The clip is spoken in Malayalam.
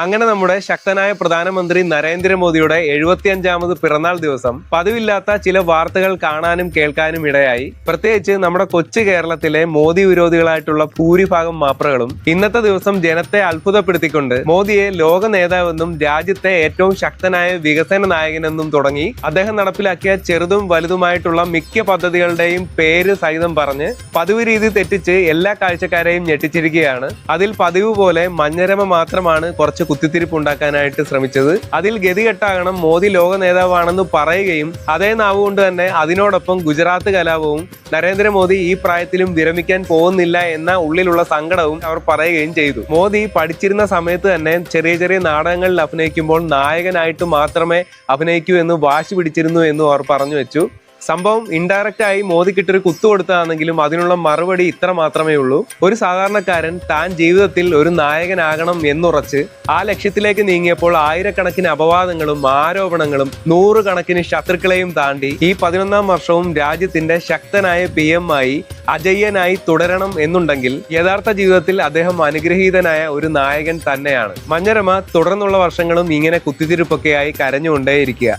അങ്ങനെ നമ്മുടെ ശക്തനായ പ്രധാനമന്ത്രി നരേന്ദ്രമോദിയുടെ എഴുപത്തിയഞ്ചാമത് പിറന്നാൾ ദിവസം പതിവില്ലാത്ത ചില വാർത്തകൾ കാണാനും കേൾക്കാനും ഇടയായി. പ്രത്യേകിച്ച് നമ്മുടെ കൊച്ചു കേരളത്തിലെ മോദി വിരോധികളായിട്ടുള്ള ഭൂരിഭാഗം മാപ്രകളും ഇന്നത്തെ ദിവസം ജനത്തെ അത്ഭുതപ്പെടുത്തിക്കൊണ്ട് മോദിയെ ലോക നേതാവെന്നും രാജ്യത്തെ ഏറ്റവും ശക്തനായ വികസന നായകനെന്നും തുടങ്ങി അദ്ദേഹം നടപ്പിലാക്കിയ ചെറുതും വലുതുമായിട്ടുള്ള മിക്ക പദ്ധതികളുടെയും പേര് സഹിതം പറഞ്ഞ് പതിവ് രീതി തെറ്റിച്ച് എല്ലാ കാഴ്ചക്കാരെയും ഞെട്ടിച്ചിരിക്കുകയാണ്. അതിൽ പതിവ് പോലെ മഞ്ഞരമ മാത്രമാണ് കുറച്ച് കുത്തിത്തിരിപ്പ് ഉണ്ടാക്കാനായിട്ട് ശ്രമിച്ചത്. അതിൽ ഗതികെട്ടാകണം മോദി ലോക നേതാവാണെന്ന് പറയുകയും അതേ നാവുകൊണ്ട് തന്നെ അതിനോടൊപ്പം ഗുജറാത്ത് കലാപവും നരേന്ദ്രമോദി ഈ പ്രായത്തിലും വിരമിക്കാൻ പോകുന്നില്ല എന്ന ഉള്ളിലുള്ള സങ്കടവും അവർ പറയുകയും ചെയ്തു. മോദി പഠിച്ചിരുന്ന സമയത്ത് തന്നെ ചെറിയ ചെറിയ നാടകങ്ങളിൽ അഭിനയിക്കുമ്പോൾ നായകനായിട്ട് മാത്രമേ അഭിനയിക്കൂ എന്ന് വാശി പിടിച്ചിരുന്നു എന്നും അവർ പറഞ്ഞു വെച്ചു. സംഭവം ഇൻഡയറക്റ്റ് ആയി മോദിക്കിട്ടൊരു കുത്തു കൊടുത്തതാണെങ്കിലും അതിനുള്ള മറുപടി ഇത്ര മാത്രമേ ഉള്ളൂ. ഒരു സാധാരണക്കാരൻ താൻ ജീവിതത്തിൽ ഒരു നായകനാകണം എന്നുറച്ച് ആ ലക്ഷ്യത്തിലേക്ക് നീങ്ങിയപ്പോൾ ആയിരക്കണക്കിന് അപവാദങ്ങളും ആരോപണങ്ങളും നൂറുകണക്കിന് ശത്രുക്കളെയും താണ്ടി ഈ പതിനൊന്നാം വർഷവും രാജ്യത്തിന്റെ ശക്തനായ പി എം ആയി അജയ്യനായി തുടരണം എന്നുണ്ടെങ്കിൽ യഥാർത്ഥ ജീവിതത്തിൽ അദ്ദേഹം അനുഗ്രഹീതനായ ഒരു നായകൻ തന്നെയാണ്. മഞ്ഞരമ തുടർന്നുള്ള വർഷങ്ങളും ഇങ്ങനെ കുത്തിത്തിരിപ്പൊക്കെയായി കരഞ്ഞുകൊണ്ടേയിരിക്കുക.